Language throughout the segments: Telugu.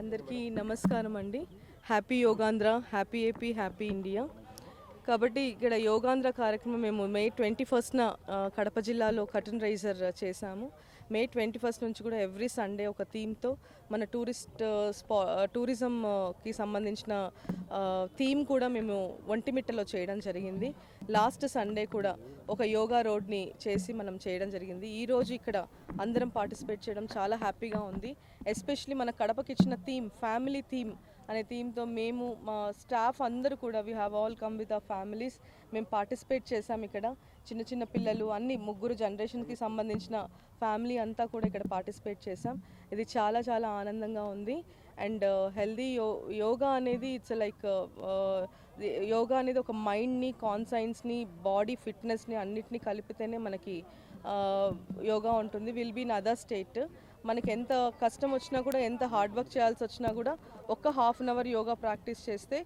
అందరికీ నమస్కారం అండి happy Yogandhra happy AP happy India. కాబట్టి ఇక్కడ యోగాంధ్ర కార్యక్రమం మేము మే ట్వంటీ ఫస్ట్న కడప జిల్లాలో కటన్ రైజర్ చేశాము. మే ట్వంటీ ఫస్ట్ నుంచి కూడా ఎవ్రీ సండే ఒక థీమ్తో మన టూరిస్ట్ స్పా టూరిజంకి సంబంధించిన థీమ్ కూడా మేము ఒంటిమిట్టలో చేయడం జరిగింది. లాస్ట్ సండే కూడా ఒక యోగా రోడ్ని చేసి మనం చేయడం జరిగింది. ఈరోజు ఇక్కడ అందరం పార్టిసిపేట్ చేయడం చాలా హ్యాపీగా ఉంది. ఎస్పెషలీ మన కడపకి ఇచ్చిన థీమ్ ఫ్యామిలీ థీమ్ అనే థీమ్తో మేము మా స్టాఫ్ అందరూ కూడా we have all come with our families మేము పార్టిసిపేట్ చేసాం ఇక్కడ. చిన్న చిన్న పిల్లలు అన్ని ముగ్గురు జనరేషన్కి సంబంధించిన ఫ్యామిలీ అంతా కూడా ఇక్కడ పార్టిసిపేట్ చేసాం ఇది చాలా చాలా ఆనందంగా ఉంది. అండ్ uh, హెల్దీ యో యోగా అనేది it's like uh, uh, yoga అనేది ఒక మైండ్ని కాన్సైన్స్ని బాడీ ఫిట్నెస్ని అన్నిటినీ కలిపితేనే మనకి యోగా ఉంటుంది. Will be in other state మనకి ఎంత కష్టం వచ్చినా కూడా ఎంత హార్డ్ వర్క్ చేయాల్సి వచ్చినా కూడా ఒక్క half an hour yoga practice చేస్తే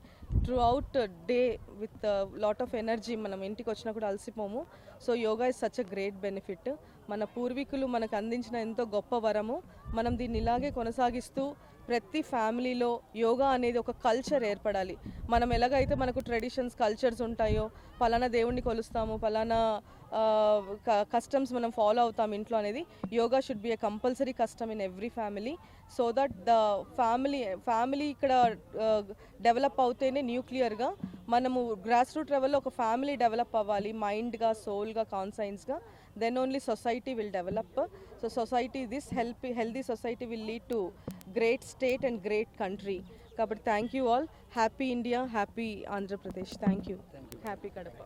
throughout day with lot of energy మనం ఇంటికి వచ్చినా కూడా అలసిపోము. So yoga is such a great benefit మన పూర్వీకులు మనకు అందించిన ఎంతో గొప్ప వరము. మనం దీన్ని ఇలాగే కొనసాగిస్తూ ప్రతి ఫ్యామిలీలో యోగా అనేది ఒక కల్చర్ ఏర్పడాలి. మనం ఎలాగైతే మనకు ట్రెడిషన్స్ కల్చర్స్ ఉంటాయో పలానా దేవుణ్ణి కొలుస్తాము పలానా కస్టమ్స్ మనం ఫాలో అవుతాం ఇంట్లో అనేది. Yoga should be a compulsory custom in every family so that the family family ఇక్కడ డెవలప్ అవుతేనే న్యూక్లియర్గా మనము గ్రాస్ రూట్ లెవెల్లో ఒక ఫ్యామిలీ డెవలప్ అవ్వాలి. మైండ్గా సోల్గా కాన్సైన్స్గా then only society will develop so society this help healthy society will lead to great state and great country కాబట్టి thank you all happy India happy Andhra Pradesh thank you happy Kadapa